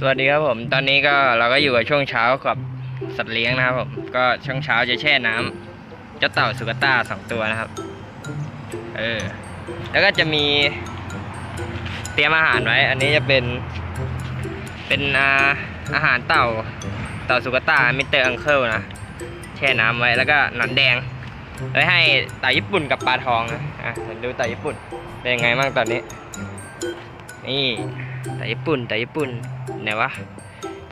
สวัสดีครับผม ตอนนี้ก็เราก็อยู่กับช่วงเช้ากับสัตว์เลี้ยงนะครับผมก็ช่วงเช้าจะแช่น้ำเจ้าเต่าสุกต้าสองตัวนะครับ เออ แล้วก็จะมีเตรียมอาหารไว้ อันนี้จะเป็น เป็นอาอาหารเต่า เต่าสุกต้ามิเตอร์อังเคิลนะ แช่น้ำไว้แล้วก็หนอนแดงไว้ให้เต่าญี่ปุ่นกับปลาทองนะอะดูเต่าญี่ปุ่นเป็นยังไงบ้างตอนนี้ นี่แต่ญี่ปุ่นแต่ญี่ปุ่น ไหนวะ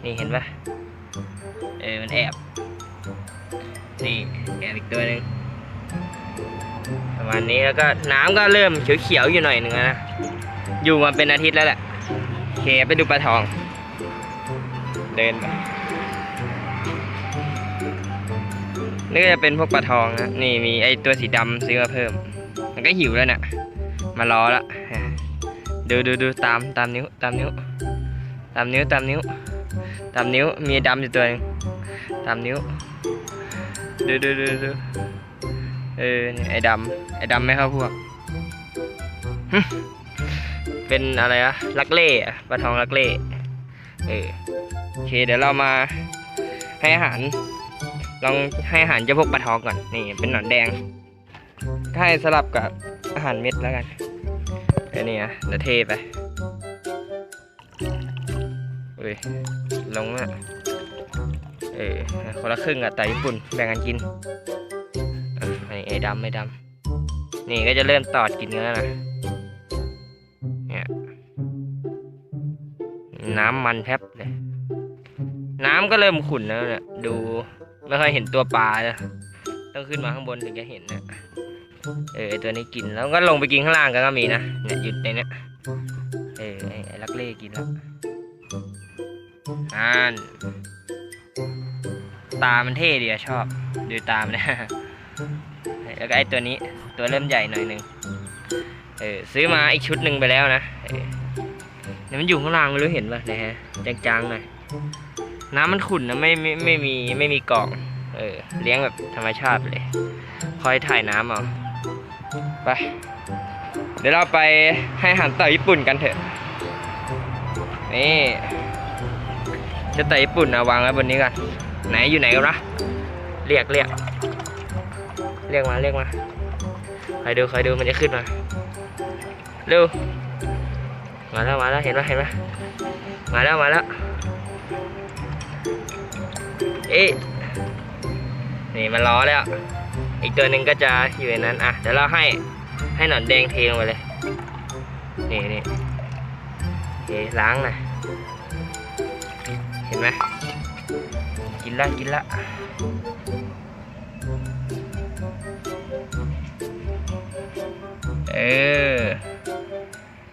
นี่เห็นปะเออมันแอบ นี่แอบอีกตัวหนึ่งประมาณนี้แล้วก็น้ำก็เริ่มเขียวๆอยู่หน่อยหนึ่งนะ อยู่มาเป็นอาทิตย์แล้วแหละโอเคไปดูปลาทอง เดินไปนี่ก็จะเป็นพวกปลาทองนะนี่มีไอตัวสีดำซื้อมาเพิ่ม มันก็หิวแล้วน่ะ มารอละดูดูดูตามตามนิ้วตามนิ้ว ตามนิ้วตามนิ้วตามนิ้วมีดำอยู่ตัวหนึงตามนิ้วดูดูดูดูเออไอ้ดำไอ้ดำไหม่เข้าพวกเป็นอะไรอะลักเล่อะปลาทองลักเล่เออโอเคเดี๋ยวเรามาให้อาหารลองให้อาหารเจ้าพวกปลาทองก่อนนี่เป็นหนอนแดงให้สลับกับอาหารเม็ดแล้วกันไอ้นี่นะเดี๋ยวเทไป อ้ยลงอะเออคนละครึ่งอะแต่ญี่ปุ่นแบ่งกันกินอะไอ้ไอ้ดำไอ้ดำนี่ก็จะเริ่มตอดกินกันแล้วนะเนี่ยน้ำมันแทบเลยน้ำก็เริ่มขุ่นแล้วเนี่ยดูไม่ค่อยเห็นตัวปลาเลยต้องขึ้นมาข้างบนถึงจะเห็นนี่ยเออตัวนี้กินแล้วก็ลงไปกินข้างล่างกันก็มีนะเนี่ยหยุดในเนี้ยเออไอไอลักเล่กินแล้ว อ่านตา มันเท่ดีอะชอบ ดูตามนนะ แล้วก็ไอตัวนี้ ตัวเริ่มใหญ่หน่อยหนึ่งเออซื้อมาอีกชุดหนึ่งไปแล้วนะเนี่ยมันอยู่ข้างล่างไม่รู้เห็นป่ะนะฮะจางๆหน่อย น้ำมันขุ่นนะไม่ไม่ไม่มีไม่มีกล่อง เออ เลี้ยงแบบธรรมชาติเลย คอยถ่ายน้ำเอา ไป เดี๋ยวเราไปให้อาหารเต่าญี่ปุ่นกันเถอะ นี่เจะเต่ญี่ปุ่นนะวางไว้บนนี้กันไหนอยู่ไหนกันนะเรียกเรียกเรียกมาเรียกมาคอยดูคอยดูมันจะขึ้นมาเร็วมาแล้วมาแล้วเห็นไหมเห็นไหมมาแล้วมาแล้วเอ๊ะนี่มันล้อแล้ว อีกตัวหนึ่งก็จะอยู่ในนั้นอะเดี๋ยวเราให้ให้หนอนแดงเทลงไปเลยนี่นี่ เคล้างน่อยเห็นไหมกินละกินละเออ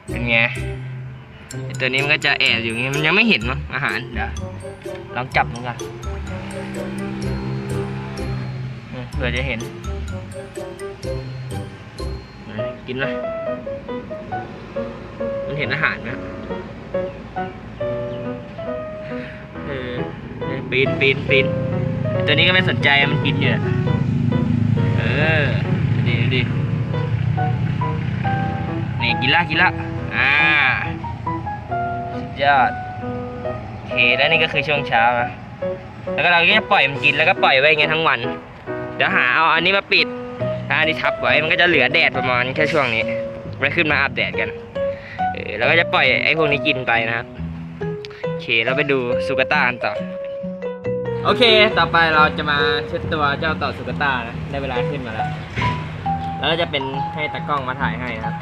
เป็นไงตัวนี้มันก็จะแอบอยู่อย่างงี้มันยังไม่เห็นมั้งอาหารเดี๋ยวลองจับมันก่อนเผื่อจะเห็นกินเลย เห็นอาหารไหมเออปีนปีนปีนไอ้ตัวนี้ก็ไม่สนใจมันกินอยู่อะเออดูดิดูดินี่กินละกินละอ่าสุดยอดโอเคแล้วนี่ก็คือช่วงเช้านะแล้วก็เราก็จะปล่อยมันกินแล้วก็ปล่อยไว้อย่างเงี้ยทั้งวันเดี๋ยวหาเอาอันนี้มาปิดถ้าอันนี้ทับไว้มันก็จะเหลือแดดประมาณแค่ช่วงนี้ไว้ขึ้นมาอาบแดดกัน เออแล้วก็จะปล่อยไอ้พวกนี้กินไปนะครับโอเคเราไปดูสุกาต้ากันต่อ โอเค ต่อไปเราจะมาเช็ดตัวเจ้าต่อสุกาต้านะได้เวลาขึ้นมาแล้ว แล้วก็จะเป็นให้ตากล้องมาถ่ายให้นะครับ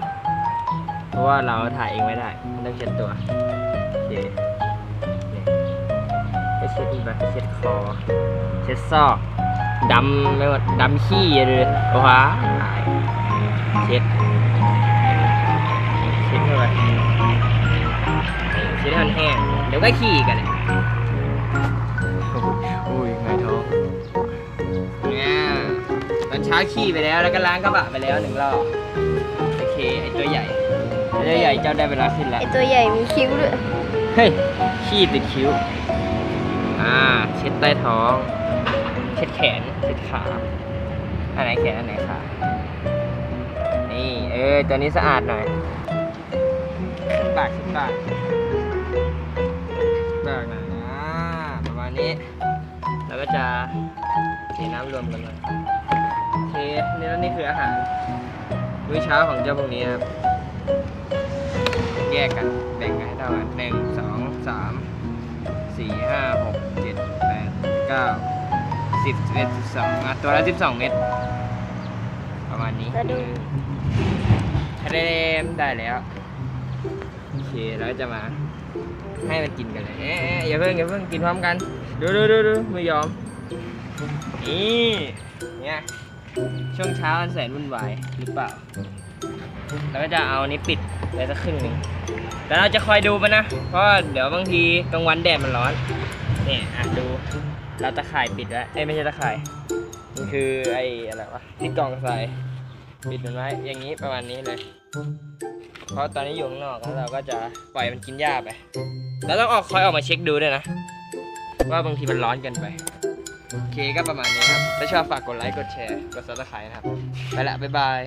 เพราะว่าเราถ่ายเองไม่ได้ต้องเช็ดตัวโอเคนี่ไปเช็ดอีกไปเช็ดคอ เช็ดซอกดำไม่หมดดำขี้เลยโอ้โหเช็ด เช็ดเข้าไปเช็ดให้มันแห้งเดี๋ยวก็ขี้กันเลยอุ้ยไงท้องเนี่ยตอนเช้าขี้ไปแล้วแล้วก็ล้างกระบะไปแล้วหนึ่งรอบโอเคไอตัวใหญ่ไอตัวใหญ่เจ้าได้เวลาขึ้นแล้วไอตัวใหญ่มีคิ้วด้วยเฮ้ยขี้ติดคิ้วอ่าเช็ดใต้ท้องเช็ดแขนเช็ดขาอันไหนแขนอันไหนขานี่เออตัวนี้สะอาดหน่อย สิบบาทสิบบาทขึ้นากหน่อ่าประมาณนี้ เราก็จะเทน้ำรวมกันเลยเทนี่แล้วนี่คืออาหารมื้อเช้าของเจ้าพวกนี้ครับ แยกกันแบ่งกันให้เท่ากันหนึ่งสองสามสี่ห้าหกเจ็ดแปดเก้าสิบเอ็ดสิบสองตัวละสิบสองเม็ดประมาณนี้คือทะเลได้แล้ว เคแล้วก็จะมาให้มันกินกันเลยเอ๊ะเอ๊ะอย่าเพิ่งอย่าเพิ่งกินพร้อมกัน ดูดูดูดูไม่ยอม นี่เนี่ยช่วงเช้ามันแสนวุ่นวายหรือเปล่า แล้วก็จะเอาอันนี้ปิดไว้สักครึ่งหนึ่งแล้วเราจะคอยดูมันนะ เพราะเดี๋ยวบางทีกลางวันแดดมันร้อน เนี่ยอะดู เราตะข่ายปิดไว้เอ้ยไม่ใช่ตะข่าย มันคือไอ้อะไรวะที่กล่องใส่ปิดมันไว้ อย่างนี้ประมาณนี้เลย เพราะตอนนี้อยู่ข้างนอกแล้วเราก็จะปล่อยมันกินหญ้าไปแล้วต้องออกคอยออกมาเช็คดูด้วยนะ ว่าบางทีมันร้อนเกินไป โอเคก็ประมาณนี้ครับ ถ้าชอบฝากกดไลค์ กดแชร์ กดซับสไครต์นะครับ ไปละ บ๊ายบาย